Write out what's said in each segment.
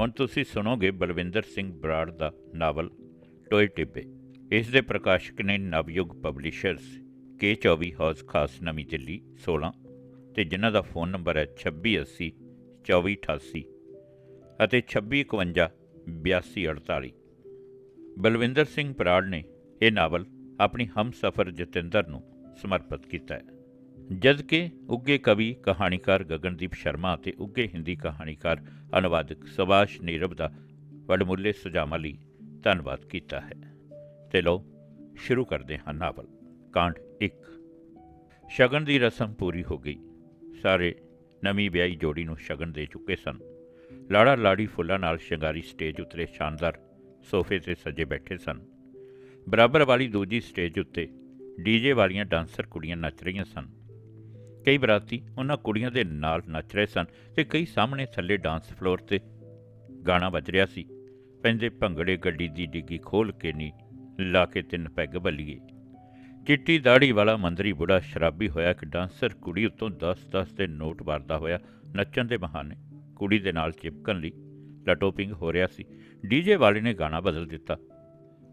ਹੁਣ ਤੁਸੀਂ ਸੁਣੋਗੇ ਬਲਵਿੰਦਰ ਸਿੰਘ ਬਰਾੜ ਦਾ ਨਾਵਲ, ਟੋਏ ਟਿੱਬੇ। ਇਸ ਦੇ ਪ੍ਰਕਾਸ਼ਕ ਨੇ ਨਵਯੁਗ ਪਬਲਿਸ਼ਰਸ, ਕੇ K24 ਹਾਊਸ, ਖਾਸ ਨਵੀਂ ਦਿੱਲੀ 16 ਤੇ ਜਿਨ੍ਹਾਂ ਦਾ ਫੋਨ ਨੰਬਰ ਹੈ 2680 2488 ਅਤੇ 2651 8248 ਬਲਵਿੰਦਰ ਸਿੰਘ ਬਰਾੜ ਨੇ ਇਹ ਨਾਵਲ ਆਪਣੀ ਹਮਸਫਰ ਜਤਿੰਦਰ ਨੂੰ ਸਮਰਪਿਤ ਕੀਤਾ ਹੈ। ਜਦਕਿ ਉੱਗੇ ਕਵੀ, ਕਹਾਣੀਕਾਰ ਗਗਨਦੀਪ ਸ਼ਰਮਾ ਅਤੇ ਉੱਗੇ ਹਿੰਦੀ ਕਹਾਣੀਕਾਰ ਅਨੁਵਾਦਕ ਸੁਭਾਸ਼ ਨੀਰਵ ਦਾ ਵਡਮੁੱਲੇ ਸੁਝਾਵਾਂ ਲਈ ਧੰਨਵਾਦ ਕੀਤਾ ਹੈ। ਤੇ ਲਓ, ਸ਼ੁਰੂ ਕਰਦੇ ਹਾਂ ਨਾਵਲ। ਕਾਂਡ 1 ਸ਼ਗਨ ਦੀ ਰਸਮ ਪੂਰੀ ਹੋ ਗਈ। ਸਾਰੇ ਨਵੀਂ ਵਿਆਹੀ ਜੋੜੀ ਨੂੰ ਸ਼ਗਨ ਦੇ ਚੁੱਕੇ ਸਨ। ਲਾੜਾ ਲਾੜੀ ਫੁੱਲਾਂ ਨਾਲ ਸ਼ਿੰਗਾਰੀ ਸਟੇਜ ਉਤਰੇ ਸ਼ਾਨਦਾਰ ਸੋਫੇ ਤੇ ਸਜੇ ਬੈਠੇ ਸਨ। ਬਰਾਬਰ ਵਾਲੀ ਦੂਜੀ ਸਟੇਜ ਉੱਤੇ ਡੀਜੇ ਵਾਲੀਆਂ ਡਾਂਸਰ ਕੁੜੀਆਂ ਨੱਚ ਰਹੀਆਂ ਸਨ। ਕਈ ਬਰਾਤੀ ਉਹਨਾਂ ਕੁੜੀਆਂ ਦੇ ਨਾਲ ਨੱਚ ਰਹੇ ਸਨ ਤੇ ਕਈ ਸਾਹਮਣੇ ਥੱਲੇ ਡਾਂਸ ਫਲੋਰ ਤੇ ਗਾਣਾ ਵੱਜ ਰਿਹਾ ਸੀ। ਪੈਂਦੇ ਭੰਗੜੇ ਗੱਡੀ ਦੀ ਡਿੱਗੀ ਖੋਲ ਕੇ ਨੀ ਲਾ ਕੇ ਤਿੰਨ ਪੈਗ ਬੱਲੀਏ। ਚਿੱਟੀ ਦਾੜੀ ਵਾਲਾ ਮੰਦਰੀ ਬੁੜਾ ਸ਼ਰਾਬੀ ਹੋਇਆ ਕਿ ਡਾਂਸਰ ਕੁੜੀ ਉੱਤੋਂ 10-10 ਦੇ ਨੋਟ ਵਾਰਦਾ ਹੋਇਆ ਨੱਚਣ ਦੇ ਬਹਾਨੇ ਕੁੜੀ ਦੇ ਨਾਲ ਚਿਪਕਣ ਲਈ ਲਟੋਪਿੰਗ ਹੋ ਰਿਹਾ ਸੀ। ਡੀਜੇ ਵਾਲੇ ਨੇ ਗਾਣਾ ਬਦਲ ਦਿੱਤਾ।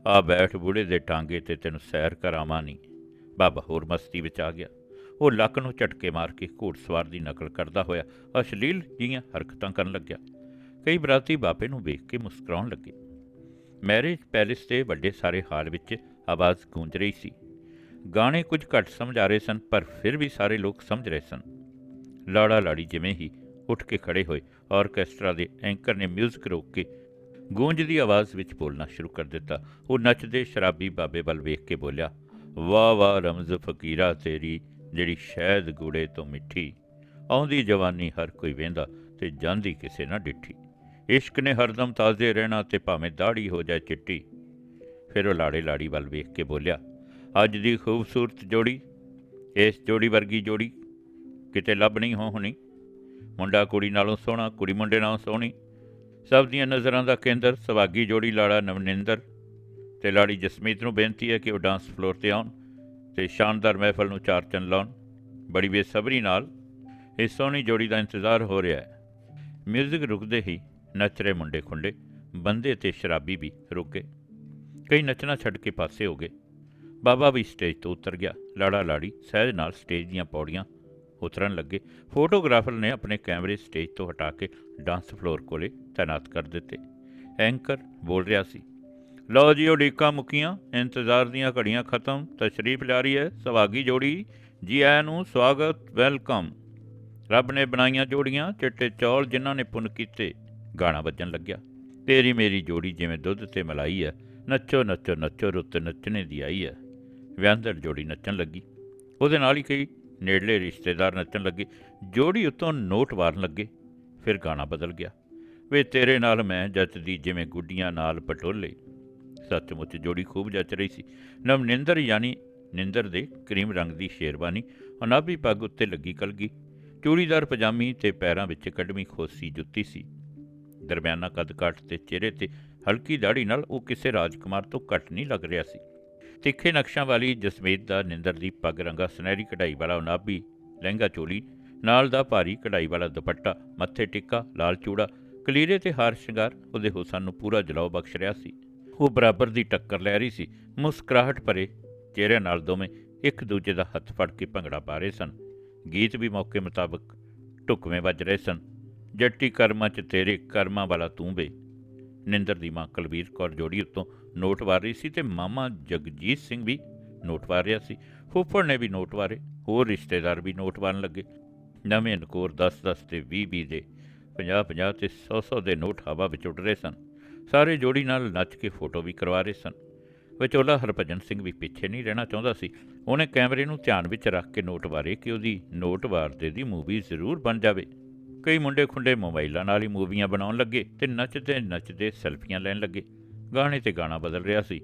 ਆ ਬੈਠ ਬੁੜੇ ਦੇ ਟਾਂਗੇ ਤੇ ਤੈਨੂੰ ਸੈਰ ਕਰਾਵਾਂ ਨਹੀਂ ਬਾਬਾ ਹੋਰ ਮਸਤੀ ਵਿੱਚ ਆ ਗਿਆ। ਉਹ ਲੱਕ ਨੂੰ ਝਟਕੇ ਮਾਰ ਕੇ ਘੋੜਸਵਾਰ ਦੀ ਨਕਲ ਕਰਦਾ ਹੋਇਆ ਅਸ਼ਲੀਲ ਜੀਆਂ ਹਰਕਤਾਂ ਕਰਨ ਲੱਗਿਆ। ਕਈ ਬਰਾਤੀ ਬਾਪੇ ਨੂੰ ਵੇਖ ਕੇ ਮੁਸਕਰਾਉਣ ਲੱਗੇ। ਮੈਰਿਜ ਪੈਲੇਸ ਦੇ ਵੱਡੇ ਸਾਰੇ ਹਾਲ ਵਿੱਚ ਆਵਾਜ਼ ਗੂੰਜ ਰਹੀ ਸੀ। ਗਾਣੇ ਕੁਝ ਘੱਟ ਸਮਝ ਆ ਰਹੇ ਸਨ, ਪਰ ਫਿਰ ਵੀ ਸਾਰੇ ਲੋਕ ਸਮਝ ਰਹੇ ਸਨ। ਲਾੜਾ ਲਾੜੀ ਜਿਵੇਂ ਹੀ ਉੱਠ ਕੇ ਖੜੇ ਹੋਏ ਆਰਕੈਸਟਰਾ ਦੇ ਐਂਕਰ ਨੇ 뮤직 ਰੋਕ ਕੇ ਗੂੰਜ ਦੀ ਆਵਾਜ਼ ਵਿੱਚ ਬੋਲਣਾ ਸ਼ੁਰੂ ਕਰ ਦਿੱਤਾ। ਉਹ ਨੱਚਦੇ ਸ਼ਰਾਬੀ ਬਾਬੇ ਵੱਲ ਵੇਖ ਕੇ ਬੋਲਿਆ ਵਾਹ ਵਾਹ ਰਮਜ਼, ਫਕੀਰਾ ਤੇਰੀ ਜਿਹੜੀ ਸ਼ਹਿਦ ਗੂੜੇ ਤੋਂ ਮਿੱਠੀ, ਆਉਂਦੀ ਜਵਾਨੀ ਹਰ ਕੋਈ ਵੇਂਦਾ ਤੇ ਜਾਂਦੀ ਕਿਸੇ ਨਾ ਡਿੱਠੀ। ਇਸ਼ਕ ਨੇ ਹਰਦਮ ਤਾਜ਼ੇ ਰਹਿਣਾ ਤੇ ਭਾਵੇਂ ਦਾੜੀ ਹੋ ਜਾਏ ਚਿੱਟੀ। ਫਿਰ ਉਹ ਲਾੜੇ ਲਾੜੀ ਵੱਲ ਵੇਖ ਕੇ ਬੋਲਿਆ, ਅੱਜ ਦੀ ਖੂਬਸੂਰਤ ਜੋੜੀ, ਇਸ ਜੋੜੀ ਵਰਗੀ ਜੋੜੀ, ਕਿਤੇ ਲੱਭ ਨਹੀਂ ਹੋ ਹੋਣੀ। ਮੁੰਡਾ ਕੁੜੀ ਨਾਲੋਂ ਸੋਹਣਾ, ਕੁੜੀ ਮੁੰਡੇ ਨਾਲੋਂ ਸੋਹਣੀ। ਸਭ ਦੀਆਂ ਨਜ਼ਰਾਂ ਦਾ ਕੇਂਦਰ ਸਵਾਗੀ ਜੋੜੀ ਲਾੜਾ ਨਵਨਿੰਦਰ। ਤੇ ਲਾੜੀ ਜਸਮੀਤ ਨੂੰ ਬੇਨਤੀ ਹੈ ਕਿ ਉਹ ਡਾਂਸ ਫਲੋਰ ਤੇ ਆਉਣ। ਤੇ ਸ਼ਾਨਦਾਰ ਮਹਿਫਲ ਨੂੰ ਚਾਰ ਚੰਨ ਲਾਉਣ, ਬੜੀ ਬੇਸਬਰੀ ਨਾਲ ਇਸ ਸੋਹਣੀ ਜੋੜੀ ਦਾ ਇੰਤਜ਼ਾਰ ਹੋ ਰਿਹਾ ਹੈ। ਮਿਊਜ਼ਿਕ ਰੁਕਦੇ ਹੀ ਨੱਚ ਰਹੇ ਮੁੰਡੇ ਖੁੰਡੇ, ਬੰਦੇ ਤੇ ਸ਼ਰਾਬੀ ਵੀ ਰੁਕ। ਗਏ ਕਈ ਨੱਚਣਾ ਛੱਡ ਕੇ ਪਾਸੇ ਹੋ ਗਏ। ਬਾਬਾ ਵੀ ਸਟੇਜ ਤੋਂ ਉਤਰ ਗਿਆ। ਲਾੜਾ ਲਾੜੀ ਸਹਿਜ ਨਾਲ ਸਟੇਜ ਦੀਆਂ ਪੌੜੀਆਂ ਉਤਰਨ ਲੱਗੇ। ਫੋਟੋਗ੍ਰਾਫਰ ਨੇ ਆਪਣੇ ਕੈਮਰੇ ਸਟੇਜ ਤੋਂ ਹਟਾ ਕੇ ਡਾਂਸ ਫਲੋਰ ਕੋਲੇ ਤਾਇਨਾਤ ਕਰ ਦਿੱਤੇ। ਐਂਕਰ ਬੋਲ ਰਿਹਾ ਸੀ ਲਓ ਜੀ ਉਡੀਕਾਂ ਮੁੱਕੀਆਂ, ਇੰਤਜ਼ਾਰ ਦੀਆਂ ਘੜੀਆਂ ਖਤਮ, ਤਸ਼ਰੀਫ ਲਿਆ ਰਹੀ ਹੈ, ਸੁਹਾਗੀ ਜੋੜੀ, ਜੀ ਆਇਆਂ ਨੂੰ ਸਵਾਗਤ, ਵੈਲਕਮ। ਰੱਬ ਨੇ ਬਣਾਈਆਂ ਜੋੜੀਆਂ, ਚਿੱਟੇ ਚੌਲ ਜਿਨ੍ਹਾਂ ਨੇ ਪੁੰਨ ਕੀਤੇ, ਗਾਣਾ ਵੱਜਣ ਲੱਗਿਆ। ਤੇਰੀ ਮੇਰੀ ਜੋੜੀ ਜਿਵੇਂ ਦੁੱਧ ਤੇ ਮਲਾਈ ਹੈ, ਨੱਚੋ ਨੱਚੋ ਨੱਚੋ, ਰੁੱਤ ਨੱਚਣੇ ਦੀ ਆਈ ਹੈ। ਵਿਆਹੰਦਰ ਜੋੜੀ ਨੱਚਣ ਲੱਗੀ। ਉਹਦੇ ਨਾਲ ਹੀ ਕਈ ਨੇੜਲੇ ਰਿਸ਼ਤੇਦਾਰ ਨੱਚਣ ਲੱਗੇ। ਜੋੜੀ ਉਤੋਂ ਨੋਟ ਵਾਰਨ ਲੱਗੇ, ਫਿਰ ਗਾਣਾ ਬਦਲ ਗਿਆ। ਵੇ ਤੇਰੇ ਨਾਲ ਮੈਂ ਜੱਚਦੀ ਜਿਵੇਂ ਗੁੱਡੀਆਂ ਨਾਲ ਪਟੋਲੇ। ਸੱਚਮੁੱਚ ਜੋੜੀ ਖੂਬ ਜੱਚ ਰਹੀ ਸੀ। ਨਵਨਿੰਦਰ ਯਾਨੀ ਨਿੰਦਰ ਦੇ ਕਰੀਮ ਰੰਗ ਦੀ ਸ਼ੇਰਵਾਨੀ ਅਨਾਬੀ ਪੱਗ ਉੱਤੇ ਲੱਗੀ ਕਲਗੀ। ਚੂੜੀਦਾਰ ਪਜਾਮੀ ਤੇ ਪੈਰਾਂ ਵਿੱਚ ਕੱਢਵੀਂ ਖੋਸੀ ਜੁੱਤੀ ਸੀ। ਦਰਮਿਆਨਾ ਕੱਦ ਕਾਠ ਤੇ ਚਿਹਰੇ ਤੇ ਹਲਕੀ ਦਾੜੀ ਨਾਲ ਉਹ ਕਿਸੇ ਰਾਜਕੁਮਾਰ ਤੋਂ ਘੱਟ ਨਹੀਂ ਲੱਗ ਰਿਹਾ ਸੀ। ਤਿੱਖੇ ਨਕਸ਼ਾਂ ਵਾਲੀ ਜਸਮੀਤ ਦਾ ਨਿੰਦਰ ਦੀ ਪੱਗ ਰੰਗਾ ਸੁਨਹਿਰੀ ਕਢਾਈ ਵਾਲਾ ਉਨਾਬੀ ਲਹਿੰਗਾ ਚੋਲੀ, ਨਾਲ ਦਾ ਭਾਰੀ ਕਢਾਈ ਵਾਲਾ ਦੁਪੱਟਾ, ਮੱਥੇ ਟਿੱਕਾ, ਲਾਲ ਚੂੜਾ, ਕਲੀਰੇ ਤੇ ਹਾਰ ਸ਼ਿੰਗਾਰ, ਉਹਦੇ ਹੁਸਨ ਨੂੰ ਪੂਰਾ ਜਲਾਉ ਬਖਸ਼ ਰਿਹਾ ਸੀ। ਉਹ ਬਰਾਬਰ ਦੀ ਟੱਕਰ ਲੈ ਰਹੀ ਸੀ। ਮੁਸਕਰਾਹਟ ਭਰੇ ਚਿਹਰੇ ਨਾਲ ਦੋਵੇਂ ਇੱਕ ਦੂਜੇ ਦਾ ਹੱਥ ਫੜ ਕੇ ਭੰਗੜਾ ਪਾ ਰਹੇ ਸਨ। ਗੀਤ ਵੀ ਮੌਕੇ ਮੁਤਾਬਕ ਢੁਕਵੇਂ ਵੱਜ ਰਹੇ ਸਨ। ਜੱਟੀ ਕਰਮਾਂ 'ਚ ਤੇਰੇ ਕਰਮਾਂ ਵਾਲਾ ਤੂੰ ਵੇ। ਨਿੰਦਰ ਦੀ ਮਾਂ ਕੁਲਵੀਰ ਕੌਰ ਜੋੜੀ ਉੱਤੋਂ ਨੋਟ ਵਾਰ ਰਹੀ ਸੀ ਤੇ ਮਾਮਾ ਜਗਜੀਤ ਸਿੰਘ ਵੀ ਨੋਟ ਵਾਰ ਰਿਹਾ ਸੀ। ਫੁੱਫੜ ਨੇ ਵੀ ਨੋਟ ਵਾਰੇ, ਹੋਰ ਰਿਸ਼ਤੇਦਾਰ ਵੀ ਨੋਟ ਵਾਰਨ ਲੱਗੇ। ਨਵੇਂ ਨਕੋਰ 10-10 ਤੇ 20-20 ਦੇ 50-50 ਤੇ 100-100 ਦੇ ਨੋਟ ਹਵਾ ਵਿੱਚ ਉੱਡ ਰਹੇ ਸਨ। ਸਾਰੇ ਜੋੜੀ ਨਾਲ ਨੱਚ ਕੇ ਫੋਟੋ ਵੀ ਕਰਵਾ ਰਹੇ ਸਨ। ਵਿਚੋਲਾ ਹਰਭਜਨ ਸਿੰਘ ਵੀ ਪਿੱਛੇ ਨਹੀਂ ਰਹਿਣਾ ਚਾਹੁੰਦਾ ਸੀ। ਉਹਨੇ ਕੈਮਰੇ ਨੂੰ ਧਿਆਨ ਵਿੱਚ ਰੱਖ ਕੇ ਨੋਟ ਵਾਰੇ ਕਿ ਉਹਦੀ ਨੋਟ ਵਾਰਦੇ ਦੀ ਮੂਵੀ ਜ਼ਰੂਰ ਬਣ ਜਾਵੇ। ਕਈ ਮੁੰਡੇ ਖੁੰਡੇ ਮੋਬਾਈਲਾਂ ਨਾਲ ਹੀ ਮੂਵੀਆਂ ਬਣਾਉਣ ਲੱਗੇ ਤੇ ਨੱਚਦੇ ਨੱਚਦੇ ਸੈਲਫੀਆਂ ਲੈਣ ਲੱਗੇ। ਗਾਣੇ ਤੇ ਗਾਣਾ ਬਦਲ ਰਿਹਾ ਸੀ।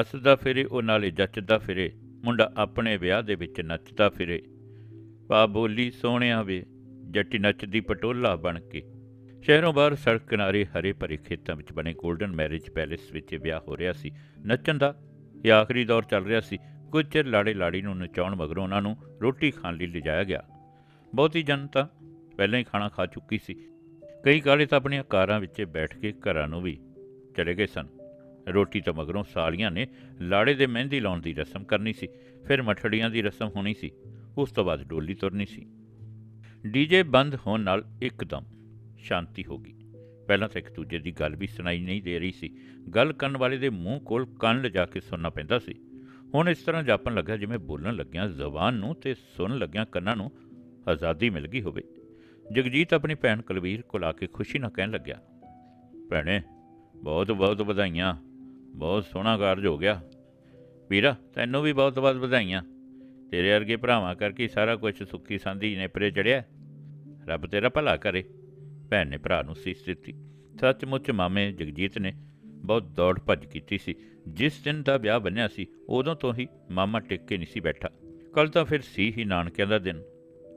ਹੱਸਦਾ ਫਿਰੇ, ਉਹ ਨਾਲੇ ਜੱਚਦਾ ਫਿਰੇ। ਮੁੰਡਾ ਆਪਣੇ ਵਿਆਹ ਦੇ ਵਿੱਚ ਨੱਚਦਾ ਫਿਰੇ। ਪਾ ਬੋਲੀ ਸੋਹਣਿਆ ਵੇ, ਜੱਟੀ ਨੱਚਦੀ ਪਟੋਲਾ ਬਣ ਕੇ। ਸ਼ਹਿਰੋਂ ਬਾਹਰ ਸੜਕ ਕਿਨਾਰੇ ਹਰੇ ਭਰੇ ਖੇਤਾਂ ਵਿੱਚ ਬਣੇ 골ਡਨ ਮੈਰਿਜ ਪੈਲੇਸ ਵਿੱਚ ਵਿਆਹ ਹੋ ਰਿਹਾ ਸੀ, ਨੱਚਣ ਦਾ ਇਹ ਆਖਰੀ ਦੌਰ ਚੱਲ ਰਿਹਾ ਸੀ। ਕੁਝ ਚਿਰ ਲਾੜੇ ਲਾੜੀ ਨੂੰ ਨਚਾਉਣ ਮਗਰੋਂ ਉਹਨਾਂ ਨੂੰ ਰੋਟੀ ਖਾਣ ਲਈ ਲਿਜਾਇਆ ਗਿਆ। ਬਹੁਤੀ ਜਨਤਾ ਪਹਿਲਾਂ ਹੀ ਖਾਣਾ ਖਾ ਚੁੱਕੀ ਸੀ। ਕਈ ਕਾਲੇ ਤਾਂ ਆਪਣੀਆਂ ਕਾਰਾਂ ਵਿੱਚ ਬੈਠ ਕੇ ਘਰਾਂ ਨੂੰ ਵੀ ਚਲੇ ਗਏ ਸਨ। ਰੋਟੀ ਤੋਂ ਮਗਰੋਂ ਸਾਲੀਆਂ ਨੇ ਲਾੜੇ ਦੇ ਮਹਿੰਦੀ ਲਾਉਣ ਦੀ ਰਸਮ ਕਰਨੀ ਸੀ, ਫਿਰ ਮਠੜੀਆਂ ਦੀ ਰਸਮ ਹੋਣੀ ਸੀ, ਉਸ ਤੋਂ ਬਾਅਦ ਡੋਲੀ ਤੁਰਨੀ ਸੀ। ਡੀਜੇ ਬੰਦ ਹੋਣ ਨਾਲ ਇੱਕਦਮ ਸ਼ਾਂਤੀ ਹੋ ਗਈ। ਪਹਿਲਾਂ ਤਾਂ ਇੱਕ ਦੂਜੇ ਦੀ ਗੱਲ ਵੀ ਸੁਣਾਈ ਨਹੀਂ ਦੇ ਰਹੀ ਸੀ। ਗੱਲ ਕਰਨ ਵਾਲੇ ਦੇ ਮੂੰਹ ਕੋਲ ਕੰਨ ਲਿਜਾ ਕੇ ਸੁਣਨਾ ਪੈਂਦਾ ਸੀ। ਹੁਣ ਇਸ ਤਰ੍ਹਾਂ ਜਾਪਣ ਲੱਗਾ ਜਿਵੇਂ ਬੋਲਣ ਲੱਗਿਆਂ ਜ਼ਬਾਨ ਨੂੰ ਤੇ ਸੁਣਨ ਲੱਗਿਆਂ ਕੰਨਾਂ ਨੂੰ ਆਜ਼ਾਦੀ ਮਿਲ ਗਈ ਹੋਵੇ। ਜਗਜੀਤ ਆਪਣੀ ਭੈਣ ਕੁਲਵੀਰ ਕੋਲ ਆ ਕੇ ਖੁਸ਼ੀ ਨਾਲ ਕਹਿਣ ਲੱਗਿਆ, ਭੈਣੇ, ਬਹੁਤ ਬਹੁਤ ਵਧਾਈਆਂ। ਬਹੁਤ ਸੋਹਣਾ ਕਾਰਜ ਹੋ ਗਿਆ। ਵੀਰਾ, ਤੈਨੂੰ ਵੀ ਬਹੁਤ ਬਹੁਤ ਵਧਾਈਆਂ। ਤੇਰੇ ਵਰਗੇ ਭਰਾਵਾਂ ਕਰਕੇ ਸਾਰਾ ਕੁਝ ਸੁੱਖੀ ਸੰਦੀ ਨੇਪਰੇ ਚੜਿਆ। ਰੱਬ ਤੇਰਾ ਭਲਾ ਕਰੇ। ਭੈਣ ਨੇ, ਭਰਾ ਨੂੰ ਸੀਸ ਦਿੱਤੀ। ਸੱਚਮੁੱਚ ਮਾਮੇ ਜਗਜੀਤ ਨੇ ਬਹੁਤ ਦੌੜ ਭੱਜ ਕੀਤੀ ਸੀ। ਜਿਸ ਦਿਨ ਦਾ ਵਿਆਹ ਬੰਨਿਆ ਸੀ, ਉਦੋਂ ਤੋਂ ਹੀ ਮਾਮਾ ਟਿਕ ਕੇ ਨਹੀਂ ਸੀ ਬੈਠਾ। ਕੱਲ ਤਾਂ ਫਿਰ ਸੀ ਹੀ ਨਾਨਕਿਆਂ ਦਾ ਦਿਨ।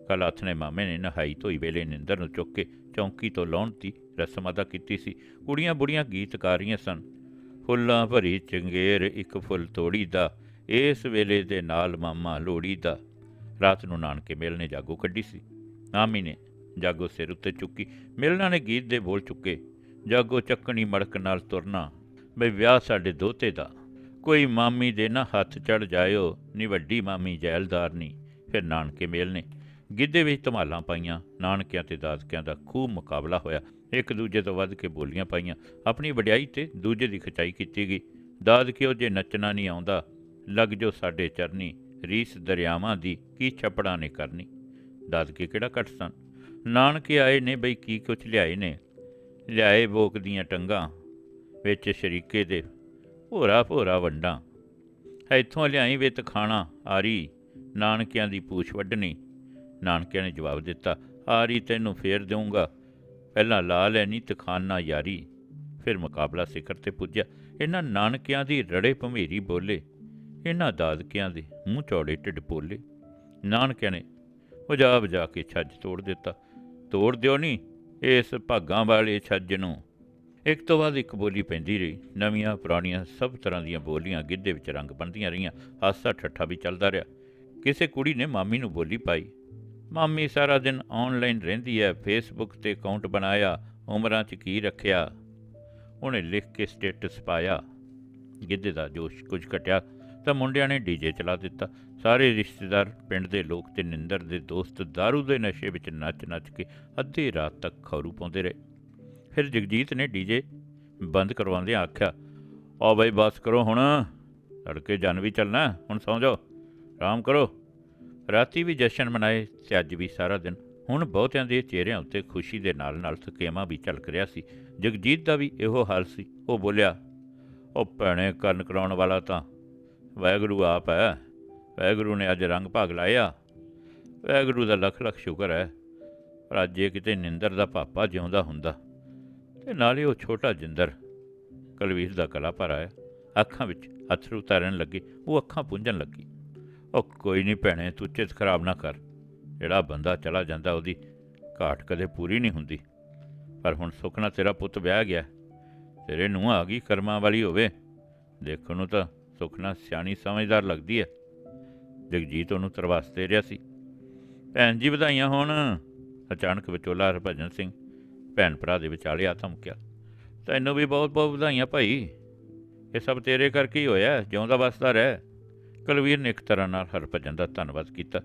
ਕੱਲ ਹੱਥ ਨੇ ਮਾਮੇ ਨੇ ਨਹਾਈ ਧੋਈ ਵੇਲੇ ਨਿੰਦਰ ਨੂੰ ਚੁੱਕ ਕੇ ਚੌਂਕੀ ਤੋਂ ਲਾਉਣ ਦੀ ਰਸਮ ਅਦਾ ਕੀਤੀ ਸੀ। ਕੁੜੀਆਂ ਬੁੜੀਆਂ ਗੀਤ ਗਾ ਰਹੀਆਂ ਸਨ। ਫੁੱਲਾਂ ਭਰੀ ਚੰਗੇਰ ਇੱਕ ਫੁੱਲ ਤੋੜੀ ਦਾ ਇਸ ਵੇਲੇ ਦੇ ਨਾਲ ਮਾਮਾ ਲੋੜੀ ਦਾ ਰਾਤ ਨੂੰ ਨਾਨਕੇ ਮੇਲ ਨੇ ਜਾਗੋ ਕੱਢੀ ਸੀ। ਆਮੀ ਨੇ ਜਾਗੋ ਸਿਰ ਉੱਤੇ ਚੁੱਕੀ। ਮਿਲਣਾ ਨੇ ਗੀਤ ਦੇ ਬੋਲ ਚੁੱਕੇ। ਜਾਗੋ ਚੱਕਣੀ ਮੜਕ ਨਾਲ ਤੁਰਨਾ। ਬਈ ਵਿਆਹ ਸਾਡੇ ਦੋਤੇ ਦਾ। ਕੋਈ ਮਾਮੀ ਦੇ ਨਾ ਹੱਥ ਚੜ ਜਾਇਓ, ਨੀ ਵੱਡੀ ਮਾਮੀ ਜੈਲਦਾਰ ਨਹੀਂ ਫਿਰ ਨਾਨਕੇ ਮੇਲ ਨੇ ਗਿੱਧੇ ਵਿੱਚ ਧਮਾਲਾਂ ਪਾਈਆਂ। ਨਾਨਕਿਆਂ ਤੇ ਦਾਦਕਿਆਂ ਦਾ ਖੂਬ ਮੁਕਾਬਲਾ ਹੋਇਆ। ਇੱਕ ਦੂਜੇ ਤੋਂ ਵੱਧ ਕੇ ਬੋਲੀਆਂ ਪਾਈਆਂ। ਆਪਣੀ ਵਡਿਆਈ ਤੇ ਦੂਜੇ ਦੀ ਖਚਾਈ ਕੀਤੀ ਗਈ। ਦਾਦਕਿਓ ਜੇ ਨੱਚਣਾ ਨਹੀਂ ਆਉਂਦਾ, ਲੱਗ ਜੋ ਸਾਡੇ ਚਰਨੀ। ਰੀਸ ਦਰਿਆਵਾਂ ਦੀ ਕੀ ਛਪੜਾ ਨੇ ਕਰਨੀ। ਦਾਦਕੇ ਕਿਹੜਾ ਘੱਟ ਸਨ? ਨਾਨਕੇ ਆਏ ਨੇ ਬਈ ਕੀ ਕੁਛ ਲਿਆਏ ਨੇ? ਲਿਆਏ ਬੋਕ ਦੀਆਂ ਟੰਗਾਂ, ਵਿੱਚ ਸ਼ਰੀਕੇ ਦੇ ਭੋਰਾ ਭੋਰਾ ਵੰਡਾਂ। ਇੱਥੋਂ ਲਿਆਈ ਵੇ ਤਖਾਣਾ ਆਰੀ, ਨਾਨਕਿਆਂ ਦੀ ਪੂਛ ਵੱਢਣੀ। ਨਾਨਕਿਆਂ ਨੇ ਜਵਾਬ ਦਿੱਤਾ, ਆਰੀ ਤੈਨੂੰ ਫੇਰ ਦੇਵਾਂਗਾ ਪਹਿਲਾਂ ਲਾ ਲੈਣੀ ਤਖਾਨਾ ਯਾਰੀ। ਫਿਰ ਮੁਕਾਬਲਾ ਸਿਖਰ ਤੇ ਪੁੱਜਿਆ। ਇਹਨਾਂ ਨਾਨਕਿਆਂ ਦੀ ਰੜੇ ਭਮੇਰੀ ਬੋਲੇ। ਇਹਨਾਂ ਦਾਦਕਿਆਂ ਦੇ ਮੂੰਹ ਚੌੜੇ ਢਿੱਡ ਬੋਲੇ ਨਾਨਕਿਆਂ ਨੇ ਵਜਾ ਵਜਾ ਕੇ ਛੱਜ ਤੋੜ ਦਿੱਤਾ। ਤੋੜ ਦਿਓ ਨਹੀਂ ਇਸ ਭਾਗਾਂ ਵਾਲੇ ਛੱਜ ਨੂੰ। ਇੱਕ ਤੋਂ ਬਾਅਦ ਇੱਕ ਬੋਲੀ ਪੈਂਦੀ ਰਹੀ। ਨਵੀਆਂ ਪੁਰਾਣੀਆਂ ਸਭ ਤਰ੍ਹਾਂ ਦੀਆਂ ਬੋਲੀਆਂ ਗਿੱਧੇ ਵਿੱਚ ਰੰਗ ਬਣਦੀਆਂ ਰਹੀਆਂ। ਹਾਸਾ ਠੱਠਾ ਵੀ ਚੱਲਦਾ ਰਿਹਾ। ਕਿਸੇ ਕੁੜੀ ਨੇ ਮਾਮੀ ਨੂੰ ਬੋਲੀ ਪਾਈ। ਮਾਮੀ ਸਾਰਾ ਦਿਨ ਆਨਲਾਈਨ ਰਹਿੰਦੀ ਹੈ ਫੇਸਬੁੱਕ ਤੇ ਅਕਾਊਂਟ ਬਣਾਇਆ, ਉਮਰਾਂ 'ਚ ਕੀ ਰੱਖਿਆ। ਉਹਨੇ ਲਿਖ ਕੇ ਸਟੇਟਸ ਪਾਇਆ। ਗਿੱਧੇ ਦਾ ਜੋਸ਼ ਕੁਝ ਘਟਿਆ। ਤਾਂ ਮੁੰਡਿਆਂ ਨੇ ਡੀਜੇ ਚਲਾ ਦਿੱਤਾ। ਸਾਰੇ ਰਿਸ਼ਤੇਦਾਰ ਪਿੰਡ ਦੇ ਲੋਕ ਤੇ ਨਿੰਦਰ ਦੇ ਦੋਸਤ दारू ਦੇ ਨਸ਼ੇ ਵਿੱਚ ਨੱਚ-ਨੱਚ ਕੇ ਅੱਧੀ ਰਾਤ ਤੱਕ ਖਰੂ ਪਾਉਂਦੇ ਰਹੇ। ਫਿਰ ਜਗਜੀਤ ਨੇ ਡੀਜੇ ਬੰਦ ਕਰਵਾਉਂਦਿਆਂ ਆਖਿਆ ਆ ਬਈ, ਬਸ ਕਰੋ ਹੁਣ। ਤੜਕੇ ਜਨ ਵੀ ਚੱਲਣਾ, ਹੁਣ ਸੌਂ ਜਾਓ। ਆਰਾਮ ਕਰੋ। ਰਾਤੀ ਵੀ ਜਸ਼ਨ ਮਨਾਏ ਤੇ ਅੱਜ ਵੀ ਸਾਰਾ ਦਿਨ। ਹੁਣ ਬਹੁਤਿਆਂ ਦੇ ਚਿਹਰਿਆਂ ਉੱਤੇ ਖੁਸ਼ੀ ਦੇ ਨਾਲ-ਨਾਲ ਥਕੇਵਾਂ ਵੀ ਝਲਕ ਰਿਹਾ ਸੀ। ਜਗਜੀਤ ਦਾ ਵੀ ਇਹੋ ਹਾਲ ਸੀ। ਉਹ ਬੋਲਿਆ, ਉਹ ਭੈਣੇ ਕਰਨ ਕਰਾਉਣ ਵਾਲਾ ਤਾਂ ਵਾਹਿਗੁਰੂ ਆਪ ਹੈ। ਵਾਹਿਗੁਰੂ ਨੇ ਅੱਜ ਰੰਗ ਭਾਗ ਲਾਇਆ। ਵਾਹਿਗੁਰੂ ਦਾ ਲੱਖ ਲੱਖ ਸ਼ੁਕਰ ਹੈ। ਪਰ ਅੱਜ ਜੇ ਕਿਤੇ ਨਿੰਦਰ ਦਾ ਪਾਪਾ ਜਿਉਂਦਾ ਹੁੰਦਾ ਤੇ ਨਾਲੇ ਉਹ ਛੋਟਾ ਜਿੰਦਰ ਕਲਵੀਰ ਦਾ ਕਲਾ ਪਰ ਆਇਆ। ਅੱਖਾਂ ਵਿੱਚ ਅਥਰੂ ਤਰਨ ਲੱਗੇ, ਉਹ ਅੱਖਾਂ ਪੁੰਝਣ ਲੱਗੀ। ਉਹ ਕੋਈ ਨਹੀਂ ਭੈਣੇ, ਤੂੰ ਚਿੱਤ ਖਰਾਬ ਨਾ ਕਰ। ਜਿਹੜਾ ਬੰਦਾ ਚਲਾ ਜਾਂਦਾ ਉਹਦੀ ਘਾਟ ਕਦੇ ਪੂਰੀ ਨਹੀਂ ਹੁੰਦੀ। ਪਰ ਹੁਣ ਸੁਖਣਾ ਤੇਰਾ ਪੁੱਤ ਵਿਆਹ ਗਿਆ। ਤੇਰੇ ਨੂੰ ਆ ਗਈ, ਕਰਮਾਂ ਵਾਲੀ ਹੋਵੇ। ਦੇਖਣ ਨੂੰ ਤਾਂ ਸੁਖਣਾ ਸਿਆਣੀ ਸਮਝਦਾਰ ਲੱਗਦੀ ਹੈ ਜਗਜੀਤ ਉਹਨੂੰ ਤਰਵਾਸ ਦੇ ਰਿਹਾ ਸੀ। ਭੈਣ ਜੀ ਵਧਾਈਆਂ ਹੋਣ। ਅਚਾਨਕ ਵਿਚੋਲਾ ਹਰਭਜਨ ਸਿੰਘ ਭੈਣ ਭਰਾ ਦੇ ਵਿਚਾਲੇ ਆ ਧਮਕਿਆ ਤੈਨੂੰ ਵੀ ਬਹੁਤ ਬਹੁਤ ਵਧਾਈਆਂ ਭਾਈ। ਇਹ ਸਭ ਤੇਰੇ ਕਰਕੇ ਹੀ ਹੋਇਆ? ਜਿਉਂਦਾ ਵਸਦਾ ਰਹਿ। ਕੁਲਵੀਰ ਨੇ ਇੱਕ ਤਰ੍ਹਾਂ ਨਾਲ ਹਰਭਜਨ ਦਾ ਧੰਨਵਾਦ ਕੀਤਾ।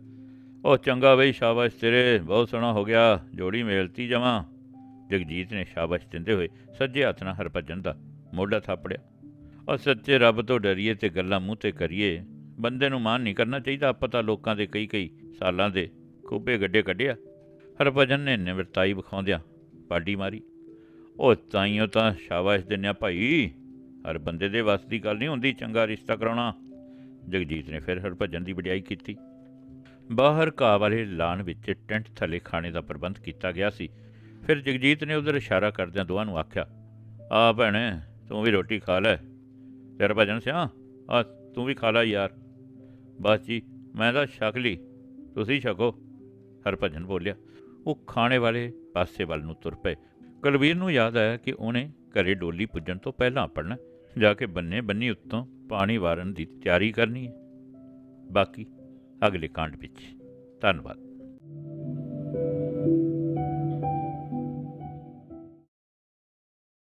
ਉਹ ਚੰਗਾ ਬਈ, ਸ਼ਾਬਾਸ਼ ਤੇਰੇ। ਬਹੁਤ ਸੋਹਣਾ ਹੋ ਗਿਆ। ਜੋੜੀ ਮੇਲਤੀ ਜਮਾਂ। ਜਗਜੀਤ ਨੇ ਸ਼ਾਬਾਸ਼ ਦਿੰਦੇ ਹੋਏ ਸੱਜੇ ਹੱਥ ਨਾਲ ਹਰਭਜਨ ਦਾ ਮੋਢਾ ਥਾਪੜਿਆ। ਉਹ ਸੱਚੇ ਰੱਬ ਤੋਂ ਡਰੀਏ ਤੇ ਗੱਲਾਂ ਮੂੰਹ ਤੇ ਕਰੀਏ, ਬੰਦੇ ਨੂੰ ਮਾਨ ਨਹੀਂ ਕਰਨਾ ਚਾਹੀਦਾ ਆਪਾਂ ਤਾਂ ਲੋਕਾਂ ਦੇ ਕਈ ਕਈ ਸਾਲਾਂ ਦੇ ਖੂਬੇ ਗੱਡੇ ਕੱਢਿਆ। ਹਰਭਜਨ ਨੇ ਨਿਵਰਤਾਈ ਵਿਖਾਉਂਦਿਆਂ ਪਾਡੀ ਮਾਰੀ, ਉਹ ਤਾਈਓ ਤਾਂ ਸ਼ਾਬਾਸ਼ ਦਿੰਨਿਆ ਭਾਈ, ਹਰ ਬੰਦੇ ਦੇ ਵੱਸ ਦੀ ਗੱਲ ਨਹੀਂ ਹੁੰਦੀ ਚੰਗਾ ਰਿਸ਼ਤਾ ਕਰਾਉਣਾ। ਜਗਜੀਤ ਨੇ ਫਿਰ ਹਰਭਜਨ ਦੀ ਵਡਿਆਈ ਕੀਤੀ। ਬਾਹਰ ਘਾਹ ਵਾਲੇ ਲਾਨ ਵਿੱਚ ਟੈਂਟ ਥੱਲੇ ਖਾਣੇ ਦਾ ਪ੍ਰਬੰਧ ਕੀਤਾ ਗਿਆ ਸੀ। ਫਿਰ ਜਗਜੀਤ ਨੇ ਉਧਰ ਇਸ਼ਾਰਾ ਕਰਦਿਆਂ ਦੋਵਾਂ ਨੂੰ ਆਖਿਆ, ਆ ਭੈਣੇ, ਤੂੰ ਵੀ ਰੋਟੀ ਖਾ ਲੈ। ਤੇ ਭਜਨ ਸਿਆ? ਆ, ਤੂੰ ਵੀ ਖਾ ਲੈ ਯਾਰ। ਬਸ ਜੀ, ਮੈਂ ਤਾਂ ਛਕ ਲਈ। ਤੁਸੀਂ ਛਕੋ। ਹਰਭਜਨ ਬੋਲਿਆ। ਉਹ ਖਾਣੇ ਵਾਲੇ ਪਾਸੇ ਵੱਲ ਨੂੰ ਤੁਰ ਪਏ। ਕੁਲਵੀਰ ਨੂੰ ਯਾਦ ਆਇਆ ਕਿ ਉਹਨੇ ਘਰੇ ਡੋਲੀ ਪੁੱਜਣ ਤੋਂ ਪਹਿਲਾਂ ਆਪਣਾ ਜਾ ਕੇ ਬੰਨੇ ਬੰਨੀ ਉੱਤੋਂ ਪਾਣੀ ਵਾਰਨ ਦੀ ਤਿਆਰੀ ਕਰਨੀ ਹੈ। ਬਾਕੀ ਅਗਲੇ ਕਾਂਡ ਵਿੱਚ। ਧੰਨਵਾਦ।